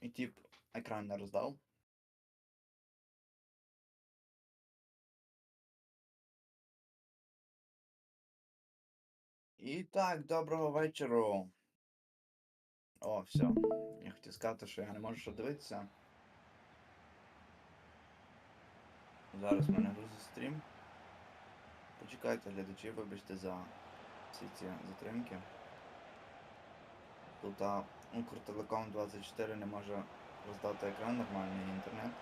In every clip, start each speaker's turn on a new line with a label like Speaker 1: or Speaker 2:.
Speaker 1: І тип екран не роздав. І так, доброго вечора. О, все. Я хотів сказати, що я не можу що дивитися. Зараз в мене грузить стрім. Почекайте, глядачі, вибачте за всі ці затримки. Тут Укртелеком 24 не може роздати екран нормальний інтернет.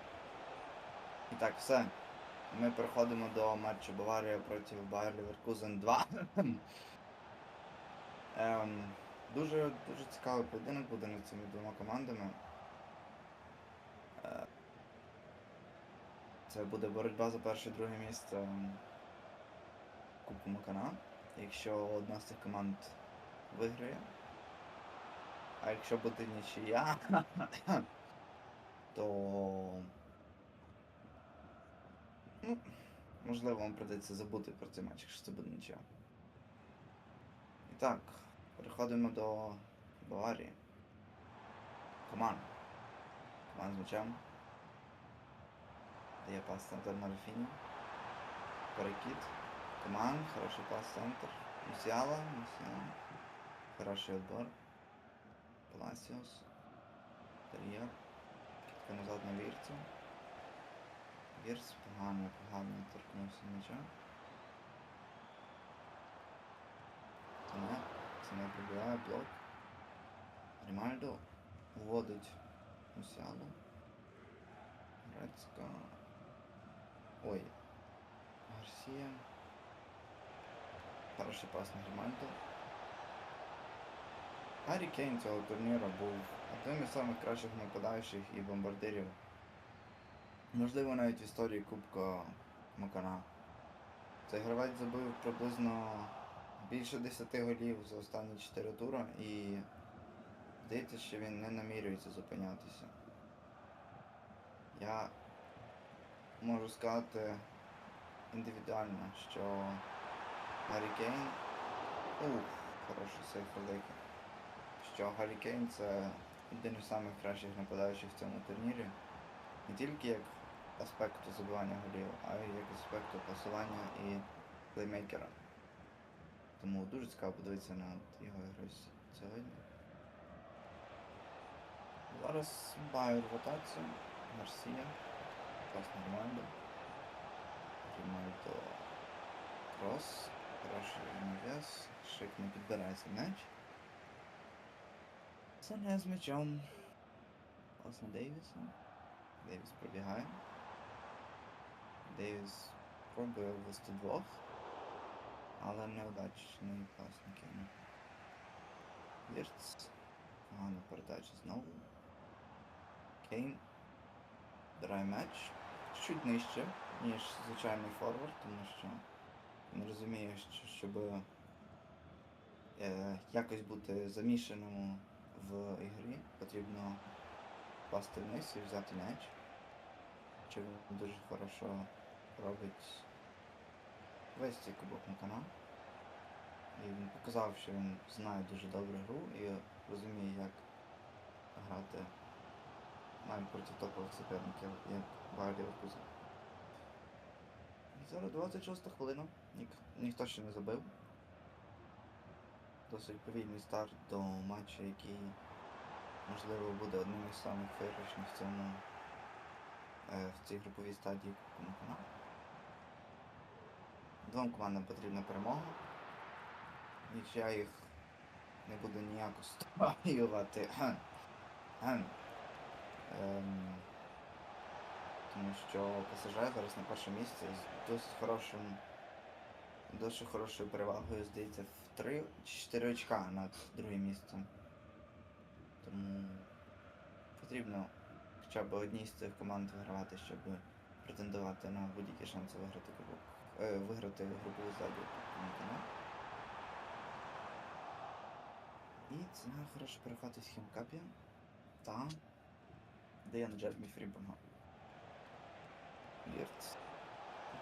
Speaker 1: І так, все. Ми переходимо до матчу Баварія проти Байер Ліверкузен 2. ем, дуже, дуже цікавий поєдинок буде над цими двома командами. Е, це буде боротьба за перше і друге місце ем, Кубку Макана. Якщо одна з цих команд виграє. А якщо буде нічия, то ну, можливо вам придеться забути про цей матч, якщо це буде нічия. І так, переходимо до Баварії. Коман. Коман з м'ячем. Дає пас на Рафіні. Перекид. Коман, хороший пас центр. Мусіала, Мусіала. Хороший отбор. Паласіос. Тер'єр. Кітка назад на вірцю. Вірц погано, погано торкнувся м'яча. Саме, саме пробиває блок. Римальдо вводить Мусіалу. Грецька. Ой. Гарсія. Хороший пас на Римальдо. Гаррі Кейн цього турніру був одним із самих кращих нападаючих і бомбардирів. Можливо, навіть в історії Кубка Макана. Цей гравець забив приблизно більше 10 голів за останні 4 тури і здається, що він не намірюється зупинятися. Я можу сказати індивідуально, що Гаррі Кейн... Ух, хороший сейф великий що Гаррі Кейн це один із самих кращих нападаючих в цьому турнірі. Не тільки як аспекту забивання голів, а й як аспекту пасування і плеймейкера. Тому дуже цікаво подивитися на його ігру сьогодні. Зараз Байер ротацію. Гарсія. Пас Ромальдо. Ромальдо крос. Хороший навес. Шик не підбирається м'яч. Це не з м'ячом. Пас на Дейвіса. Дейвіс пробігає. Дейвіс пробує ввести двох. Але неудачний пас на Кейна. Вірц. Погана передача знову. Кейн. Драє м'яч. Чуть нижче, ніж звичайний форвард, тому що він розуміє, що щоб е, якось бути замішаному в ігрі потрібно впасти вниз і взяти м'яч. Він дуже хорошо робить весь цей кубок на канал. І він показав, що він знає дуже добре гру і розуміє, як грати навіть проти топових суперників, як Байер Ліверкузен. Зараз 26 хвилина, Нік, ніхто ще не забив досить повільний старт до матчу, який, можливо, буде одним із самих виграшних в цьому е, в цій груповій стадії Макана. Двом командам потрібна перемога. Нічия їх не буде ніяко стаювати. Ем, тому що ПСЖ зараз на першому місці з досить хорошим досить хорошою перевагою, здається, в 3 чи 4 очка над другим місцем. Тому потрібно хоча б одній з цих команд вигравати, щоб претендувати на будь-які шанси виграти кубок. Е, виграти групову канал. І ціна хорошо перехватить хімкапі та на Джермі Фрімпонга. Вірц.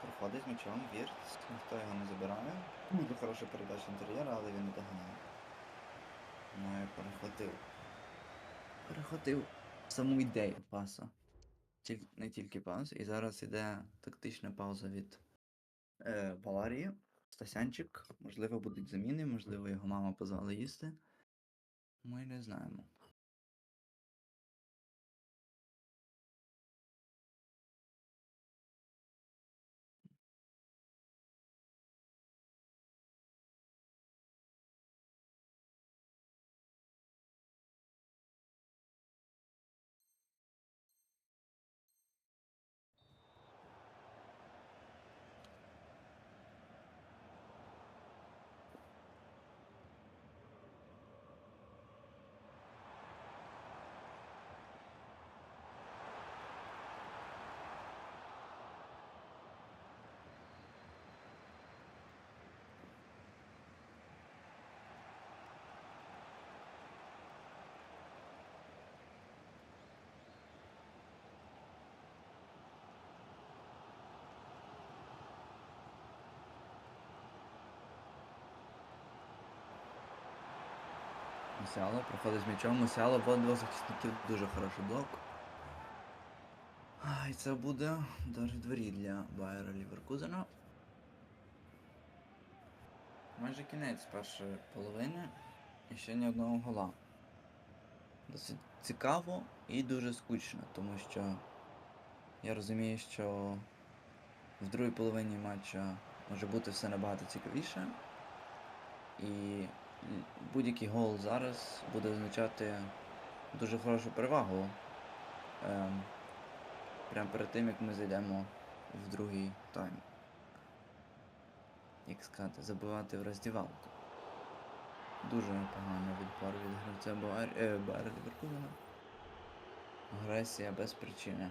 Speaker 1: Проходить з м'ячом, Вірц, ніхто його не забирає. Дуже хороша передача інтер'єра, але він не доганяє. Ну і перехватив. Перехватив саму ідею паса. Тіль... Не тільки пас. І зараз іде тактична пауза від е, Баварії. Стасянчик. Можливо, будуть заміни, можливо, його мама позвала їсти. Ми не знаємо. Мусіало проходить з м'ячом. Мусіало, вот двох захисників, дуже хороший блок. І це буде удар в дворі для Байера Ліверкузена. Майже кінець першої половини і ще ні одного гола. Досить цікаво і дуже скучно, тому що я розумію, що в другій половині матча може бути все набагато цікавіше. І будь-який гол зараз буде означати дуже хорошу перевагу. Ем, прямо перед тим, як ми зайдемо в другий тайм. Як сказати, забивати в роздівалку. Дуже непогано відпор від гравця Бавар... е, Байера Ліверкузена. Агресія без причини.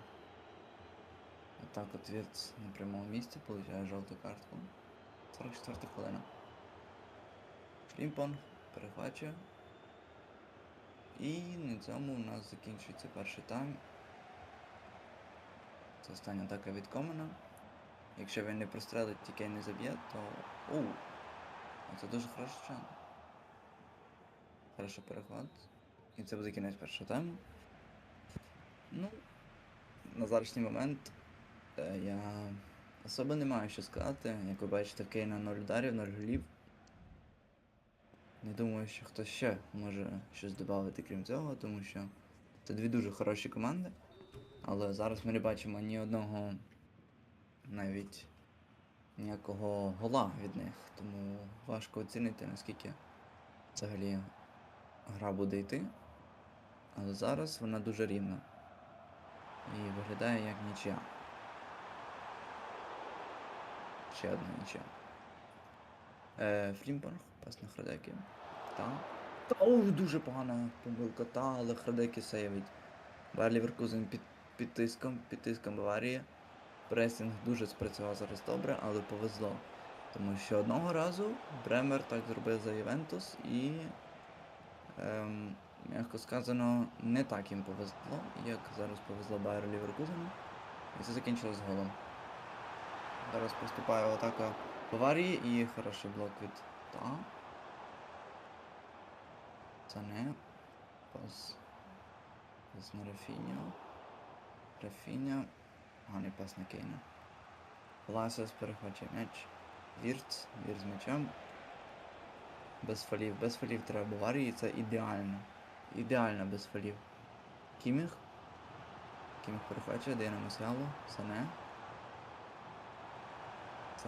Speaker 1: Отак от Вірц на прямому місці получає жовту картку. 44 хвилина. Фрімпон перехвачує. І на цьому у нас закінчується перший тайм. Це остання атака від Комена. Якщо він не прострелить, тільки не заб'є, то. Оу! Це дуже хороший шанс. Хороший перехват. І це буде кінець першого тайму. Ну, на зарашній момент е, я особо не маю що сказати. Як ви бачите, в Кейна 0 ударів, 0 голів. Не думаю, що хтось ще може щось додати крім цього, тому що це дві дуже хороші команди. Але зараз ми не бачимо ні одного навіть ніякого гола від них. Тому важко оцінити, наскільки взагалі гра буде йти. Але зараз вона дуже рівна. І виглядає як нічия. Ще одна нічия. Е, Фрімпорг, пас на Храдекі. Та. Та о, дуже погана помилка, та, але Храдекі сейвить. Байер Ліверкузен під, під тиском, під тиском Баварії. Пресінг дуже спрацював зараз добре, але повезло. Тому що одного разу Бремер так зробив за Ювентус і, ем, м'яко сказано, не так їм повезло, як зараз повезло Байеру Ліверкузену. І це закінчилось голом. Зараз поступає атака Баварії і хороший блок від Та. Це не. Пас. Пас на Рафіньо. Рафіня. Гарний пас на Кейна. Ласес перехвачує м'яч. Вірц. Вірц з м'ячем. Без фалів. Без фалів треба Баварії. Це ідеально. Ідеально без фалів. Кіміх. Кіміх перехвачує, дає на Мусіалу. Сане.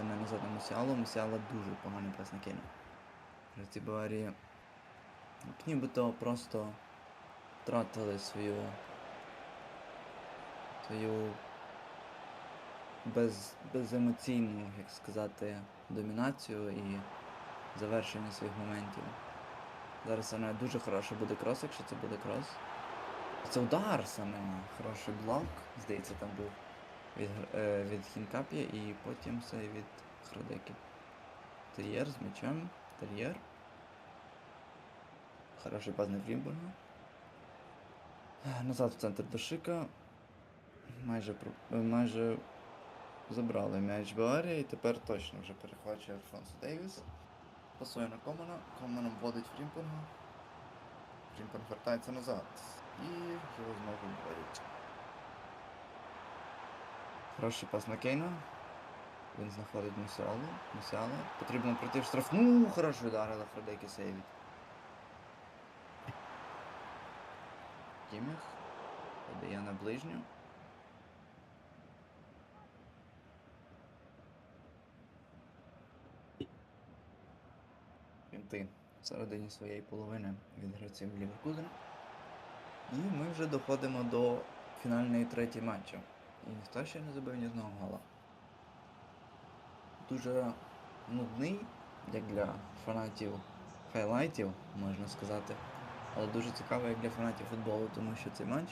Speaker 1: Не назад на Мусіалу. Мусіала дуже поганий пас на Кейна. Гравці Баварії нібито просто втратили свою свою без, беземоційну, як сказати, домінацію і завершення своїх моментів. Зараз вона дуже хороша буде крос, якщо це буде крос. Це удар саме. Хороший блок. Здається, там був від, е, від Хінкапі і потім це від Храдеки. Тер'єр з м'ячем. Тер'єр. Хороший пас на Фрімбурга. Назад в центр до Шика. Майже, майже Забрали м'яч Баварія і тепер точно вже перехвачує Альфонсо Дейвіс. Пасує на Комана, Команом вводить Фрімпонга. Фрімпонг вертається назад. І його знову вводять. Хороший пас на Кейна. Він знаходить Мусіалу. Мусіала. Потрібно пройти в штрафну. Хорошо ударила Фредекі сейвить. Кіміх. Подає на ближню. Ти всередині своєї половини від гравців Ліверкузена. І ми вже доходимо до фінальної третьої матчу. І ніхто ще не забив ні одного гола. Дуже нудний, як для фанатів хайлайтів, можна сказати. Але дуже цікавий як для фанатів футболу, тому що цей матч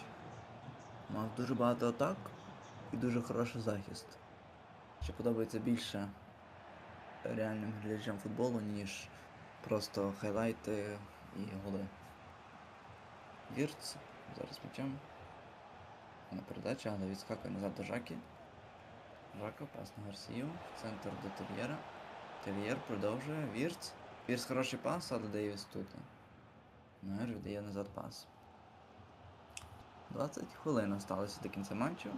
Speaker 1: мав дуже багато атак і дуже хороший захист. Що подобається більше реальним глядачам футболу, ніж просто хайлайти і голи. Вірц зараз м'ячем. На передача, але відскакує назад до Жакі. Жака, пас на Гарсію. Центр до Тельєра. Тельєр продовжує. Вірц. Вірц хороший пас, але Дейвіс тут. Мер віддає назад пас. 20 хвилин осталося до кінця матчу.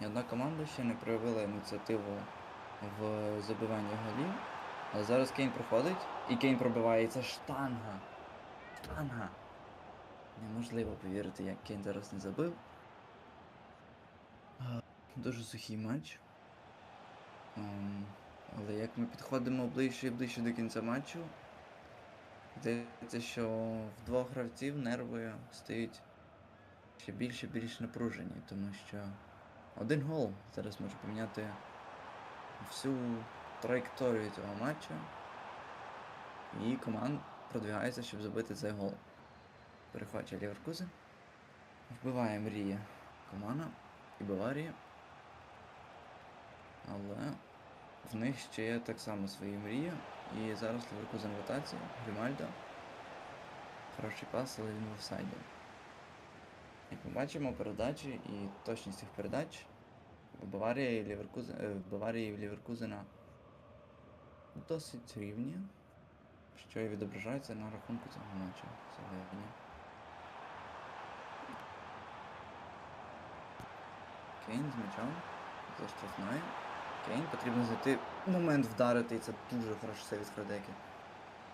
Speaker 1: І одна команда ще не проявила ініціативу в забиванні голів. Але зараз Кейн проходить і Кейн пробиває. І це штанга. Штанга. Неможливо повірити, як Кейн зараз не забив. Дуже сухий матч. Ем, але як ми підходимо ближче і ближче до кінця матчу, здається, що в двох гравців нерви стають ще більше і більш напружені, тому що один гол зараз може поміняти всю траєкторію цього матчу. І команд продвигається, щоб забити цей гол. Перехвачує Ліверкузен. Вбиває мрія Комана і Баварії. Але в них ще є так само свої мрії. І зараз Ліверкузен в ротації. Грімальдо. Хороший пас, але він в офсайді. Як ми бачимо, передачі і точність цих передач в Баварії і Ліверкузен, е, в Баварії і Ліверкузена досить рівні, що і відображається на рахунку цього матчу сьогодні. Кейн з м'ячом за. Кейн потрібно знайти момент вдарити, і це дуже хороший сейв від.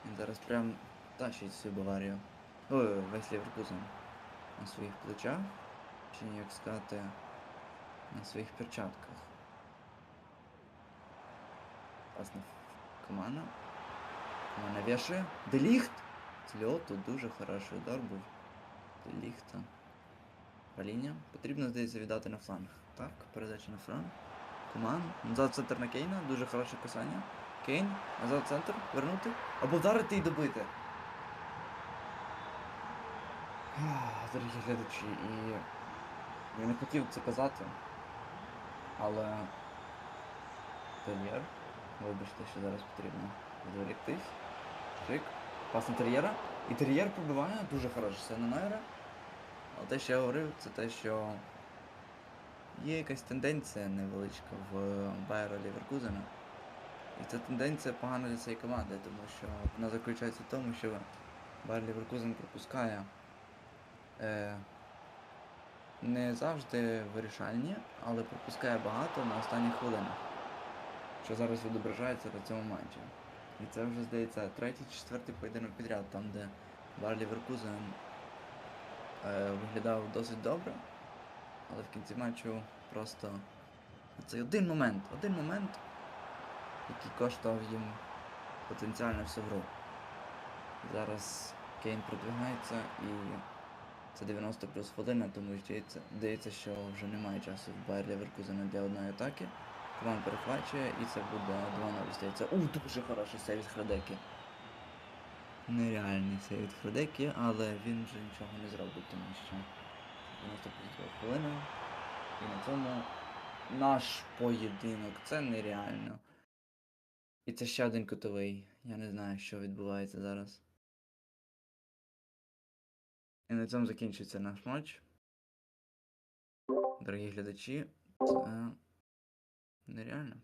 Speaker 1: Він зараз прям тащить всю Баварію. Ой, весь Ліверкузен на своїх плечах. Чи як сказати, на своїх перчатках. Пасна Комана. Комана вішає. Деліхт! З льоту дуже хороший удар був. Деліхта. Паління. Потрібно, здається, віддати на фланг. Так, передача на фланг. Коман. Назад центр на Кейна. Дуже хороше касання. Кейн. Назад центр. Вернути. Або вдарити і добити. Дорогі глядачі, і я не хотів це казати, але Тельєр, вибачте, що зараз потрібно відволіктись. Шик, пас на тер'єра. І тер'єр пробиває, дуже хороше все на Найра. Але те, що я говорив, це те, що є якась тенденція невеличка в Байера Ліверкузена. І ця тенденція погана для цієї команди, тому що вона заключається в тому, що Байер Ліверкузен пропускає е, не завжди вирішальні, але пропускає багато на останніх хвилинах, що зараз відображається на цьому матчі. І це вже здається третій чи четвертий поєдинок підряд, там де Бар Ліверкузен е, виглядав досить добре, але в кінці матчу просто цей один момент, один момент, який коштував їм потенціально всю гру. Зараз Кейн продвигається і це 90 плюс хвилина, тому здається, що вже немає часу в Байер Леверкузена для одної атаки. Команд перехвачує і це буде 2-0, здається. У, дуже хороший сейв від Храдеки. Нереальний сейв від Храдеки, але він вже нічого не зробить, тому що 90 плюс хвилина. І на цьому наш поєдинок. Це нереально. І це ще один кутовий. Я не знаю, що відбувається зараз. І на цьому закінчується наш матч. Дорогі глядачі, це Нереально.